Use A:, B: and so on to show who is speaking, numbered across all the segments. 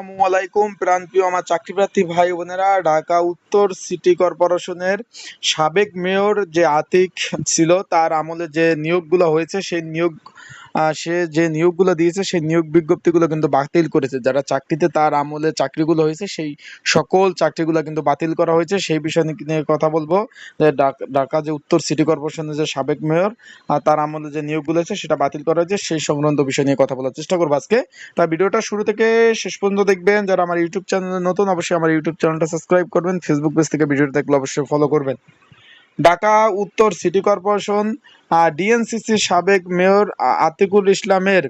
A: আসসালামু আলাইকুম, প্রাণপ্রিয় আমার চাকরিপ্রার্থী ভাই বোনেরা, ঢাকা উত্তর সিটি কর্পোরেশনের সাবেক মেয়র যে আতিক ছিল, তার আমলে যে নিয়োগগুলো হয়েছে, সেই নিয়োগ সে যে নিয়োগগুলো দিয়েছে, সেই নিয়োগ বিজ্ঞপ্তিগুলো কিন্তু বাতিল করেছে। যারা চাকরিতে তার আমলে চাকরিগুলো হয়েছে, সেই সকল চাকরিগুলো কিন্তু বাতিল করা হয়েছে। সেই বিষয় নিয়ে কথা বলব। যে ঢাকা যে উত্তর সিটি কর্পোরেশনের যে সাবেক মেয়র তার আমলে যে নিয়োগগুলো হয়েছে, সেটা বাতিল করা হয়েছে। সেই সংক্রান্ত বিষয় নিয়ে কথা বলার চেষ্টা করব আজকে। তা ভিডিওটা শুরু থেকে শেষ পর্যন্ত দেখবেন। যারা আমার ইউটিউব চ্যানেলে নতুন, অবশ্যই আমার ইউটিউব চ্যানেলটা সাবস্ক্রাইব করবেন। ফেসবুক পেজ থেকে ভিডিওটা দেখলে অবশ্যই ফলো করবেন। ঢাকা উত্তর সিটি কর্পোরেশন ডিএনসিসি সাবেক মেয়র আতিকুল ইসলামের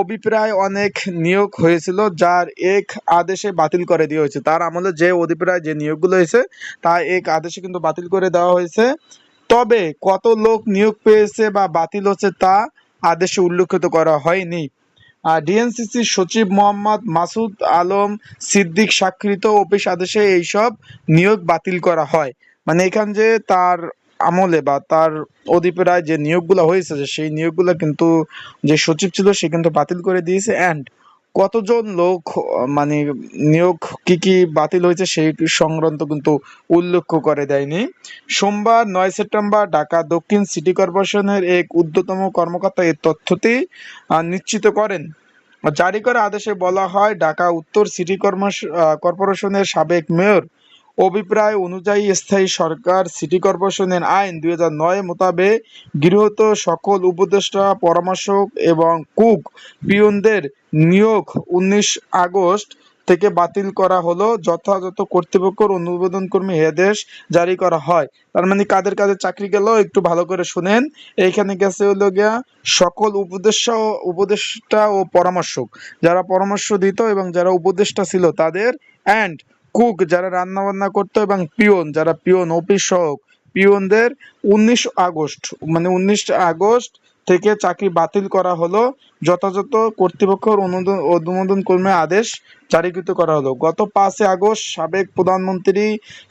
A: অভিপ্রায় অনেক নিয়োগ হয়েছিল, যার এক আদেশে বাতিল করে দেওয়া হয়েছে। তার আমলে যে অভিপ্রায় যে নিয়োগগুলো হয়েছে, তা এক আদেশে কিন্তু বাতিল করে দেওয়া হয়েছে। তবে কত লোক নিয়োগ পেয়েছে বা বাতিল হচ্ছে তা আদেশে উল্লেখিত করা হয়নি। আর ডিএনসিসির সচিব মোহাম্মদ মাসুদ আলম সিদ্দিক স্বাক্ষরিত অফিস আদেশে এইসব নিয়োগ বাতিল করা হয়। মানে এখান যে তার আমলে বা তার অধিপ্রায় যে নিয়োগগুলো হয়েছে, যে সেই নিয়োগগুলো কিন্তু যে সচিব ছিল সে কিন্তু বাতিল করে দিয়েছে। অ্যান্ড কতজন লোক মানে নিয়োগ কি কি বাতিল হয়েছে সেই সংক্রান্ত কিন্তু উল্লেখ করে দেয়নি। সোমবার নয় সেপ্টেম্বর ঢাকা দক্ষিণ সিটি কর্পোরেশনের এক ঊর্ধ্বতম কর্মকর্তা এই তথ্যটি নিশ্চিত করেন। জারি করা আদেশে বলা হয়, ঢাকা উত্তর সিটি কর্পোরেশনের সাবেক মেয়র অভিপ্রায় অনুযায়ী স্থায়ী সরকার, সিটি কর্পোরেশনের আইন দুই নয় মোতাবেক গৃহীত সকল উপদেষ্টা, পরামর্শক এবং কুক পিয়নদের নিয়োগ উনিশ আগস্ট থেকে বাতিল করা হলো। যথাযথ কর্তৃপক্ষের অনুমোদন কর্মী হেদেশ জারি করা হয়। তার মানে কাদের কাদের চাকরি গেল একটু ভালো করে শুনেন। এইখানে গেছে হলো গিয়া সকল উপদেষ্টা উপদেষ্টা ও পরামর্শক। যারা পরামর্শ দিত এবং যারা উপদেষ্টা ছিল তাদের অ্যান্ড কুক যারা রান্না বান্না করতো এবং পিয়ন, যারা পিয়ন অফিস সহক, পিয়নদের উনিশ আগস্ট মানে উনিশ আগস্ট থেকে চাকরি বাতিল করা হলো। যথাযথ কর্তৃপক্ষের অনুমোদন অনুমোদন কর্মে আদেশ জারিকৃত করা হলো। গত পাঁচই আগস্ট সাবেক প্রধানমন্ত্রী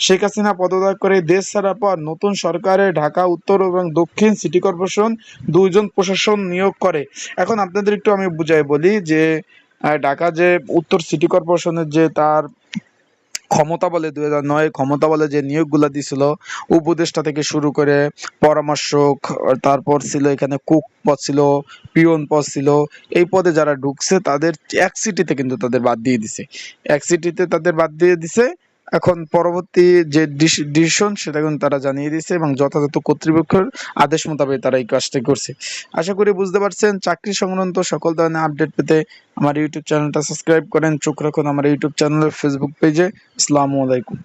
A: শেখ হাসিনা পদত্যাগ করে দেশ ছাড়ার পর নতুন সরকারে ঢাকা, উত্তর এবং দক্ষিণ সিটি কর্পোরেশন দুইজন প্রশাসন নিয়োগ করে। এখন আপনাদের একটু আমি বুঝাই বলি যে ঢাকা যে উত্তর সিটি কর্পোরেশনের যে তার ক্ষমতা বলে দুই হাজার নয় ক্ষমতা বলে যে নিয়োগগুলো দিছিল, উপদেষ্টা থেকে শুরু করে পরামর্শক, তারপর ছিল এখানে কুক পদ ছিল পিওন পদ ছিল, এই পদে যারা ঢুকছে তাদের এক সিটিতে কিন্তু তাদের বাদ দিয়ে দিছে। এক সিটিতে তাদের বাদ দিয়ে দিছে এখন পরবর্তী যে ডিসিশন সেটা কিন্তু তারা জানিয়ে দিয়েছে এবং যথাযথ কর্তৃপক্ষের আদেশ মোতাবেক তারা এই কাজটি করছে। আশা করি বুঝতে পারছেন, চাকরি সংক্রান্ত সকল ধরনের আপডেট পেতে আমার ইউটিউব চ্যানেলটা সাবস্ক্রাইব করেন। চোখ রাখুন আমার ইউটিউব চ্যানেল ফেসবুক পেজে আসসালামু আলাইকুম।